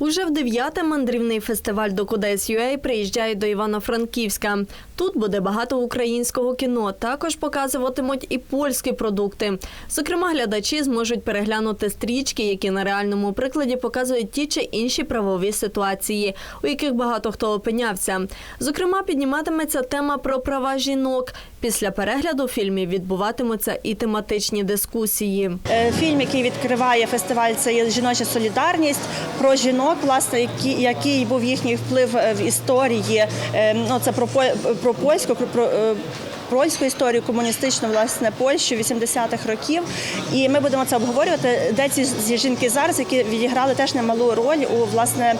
Уже в дев'ятий мандрівний фестиваль «Докудес.UA» приїжджає до Івано-Франківська. Тут буде багато українського кіно. Також показуватимуть і польські продукти. Зокрема, глядачі зможуть переглянути стрічки, які на реальному прикладі показують ті чи інші правові ситуації, у яких багато хто опинявся. Зокрема, підніматиметься тема про права жінок. Після перегляду фільмів відбуватимуться і тематичні дискусії. Е, Фільм, який відкриває фестиваль, це є жіноча солідарність про жінок, власне, які, який був їхній вплив е, в історії. Е, Ну, це про, про польську, про- е, Польську історію комуністичну власне Польщу 80-х років, і ми будемо це обговорювати. Де ці жінки зараз, які відіграли теж немалу роль у власне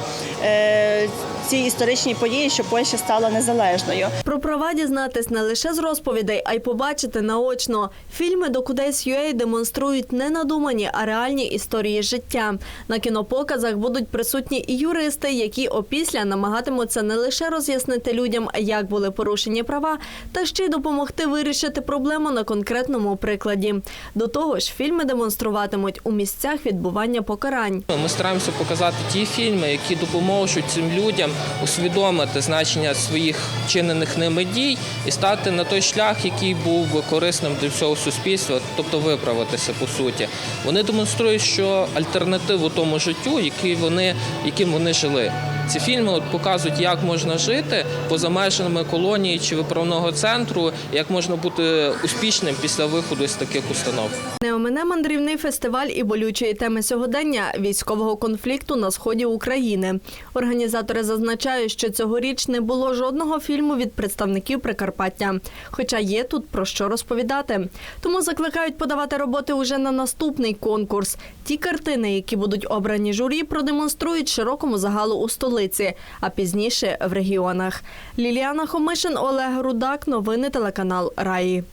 цій історичній події, що Польща стала незалежною. Про права дізнатись не лише з розповідей, а й побачити наочно. Фільми до «Докудес.UA» демонструють не надумані, а реальні історії життя. На кінопоказах будуть присутні і юристи, які опісля намагатимуться не лише роз'яснити людям, як були порушені права, та ще й допомогти вирішити проблему на конкретному прикладі. До того ж, фільми демонструватимуть у місцях відбування покарань. Ми стараємося показати ті фільми, які допоможуть цим людям усвідомити значення своїх вчинених ними дій і стати на той шлях, який був корисним для всього суспільства, тобто виправитися по суті. Вони демонструють, що альтернативу тому життю, який вони, яким вони жили. Ці фільми показують, як можна жити поза межами колонії чи виправного центру, як можна бути успішним після виходу з таких установ. Не омине мандрівний фестиваль і болючої теми сьогодення військового конфлікту на сході України. Організатори зазначають, що цьогоріч не було жодного фільму від представників Прикарпаття. Хоча є тут про що розповідати. Тому закликають подавати роботи уже на наступний конкурс. Ті картини, які будуть обрані журі, продемонструють широкому загалу у столиці, а пізніше в регіонах. Ліліана Хомишин, Олег Рудак. Новини телеканал Раї.